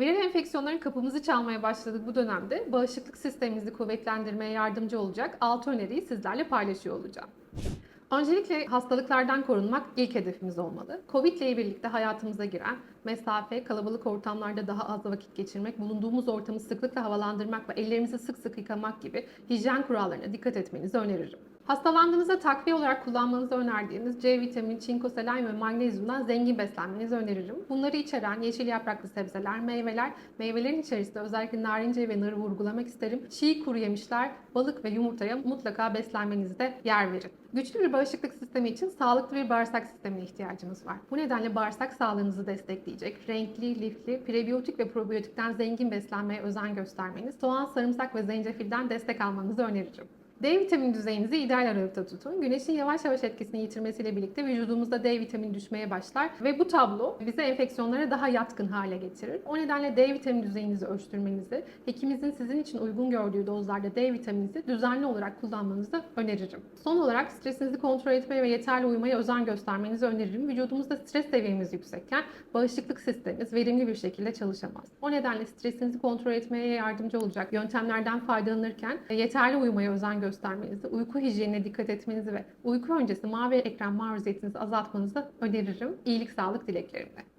Viral enfeksiyonların kapımızı çalmaya başladığı bu dönemde bağışıklık sistemimizi kuvvetlendirmeye yardımcı olacak 6 öneriyi sizlerle paylaşıyor olacağım. Öncelikle hastalıklardan korunmak ilk hedefimiz olmalı. Covid ile birlikte hayatımıza giren mesafe, kalabalık ortamlarda daha az vakit geçirmek, bulunduğumuz ortamı sıklıkla havalandırmak ve ellerimizi sık sık yıkamak gibi hijyen kurallarına dikkat etmenizi öneririm. Hastalandığınızda takviye olarak kullanmanızı önerdiğimiz C vitamini, çinko, selenyum ve magnezyumdan zengin beslenmenizi öneririm. Bunları içeren yeşil yapraklı sebzeler, meyveler, meyvelerin içerisinde özellikle narince ve narı vurgulamak isterim. Çiğ kuru yemişler, balık ve yumurtaya mutlaka beslenmenizde yer verin. Güçlü bir bağışıklık sistemi için sağlıklı bir bağırsak sistemine ihtiyacımız var. Bu nedenle bağırsak sağlığınızı destekleyecek, renkli, lifli, prebiyotik ve probiyotikten zengin beslenmeye özen göstermeniz, soğan, sarımsak ve zencefilden destek almanızı öneririm. D vitamini düzeyinizi ideal aralıkta tutun. Güneşin yavaş yavaş etkisini yitirmesiyle birlikte vücudumuzda D vitamini düşmeye başlar ve bu tablo bize enfeksiyonlara daha yatkın hale getirir. O nedenle D vitamini düzeyinizi ölçtürmenizi, hekiminizin sizin için uygun gördüğü dozlarda D vitamininizi düzenli olarak kullanmanızı öneririm. Son olarak stresinizi kontrol etmeye ve yeterli uyumaya özen göstermenizi öneririm. Vücudumuzda stres seviyemiz yüksekken bağışıklık sistemimiz verimli bir şekilde çalışamaz. O nedenle stresinizi kontrol etmeye yardımcı olacak yöntemlerden faydalanırken yeterli uyumaya özen göstermenizi, uyku hijyenine dikkat etmenizi ve uyku öncesi mavi ekran maruziyetinizi azaltmanızı öneririm. İyilik, sağlık dileklerimle.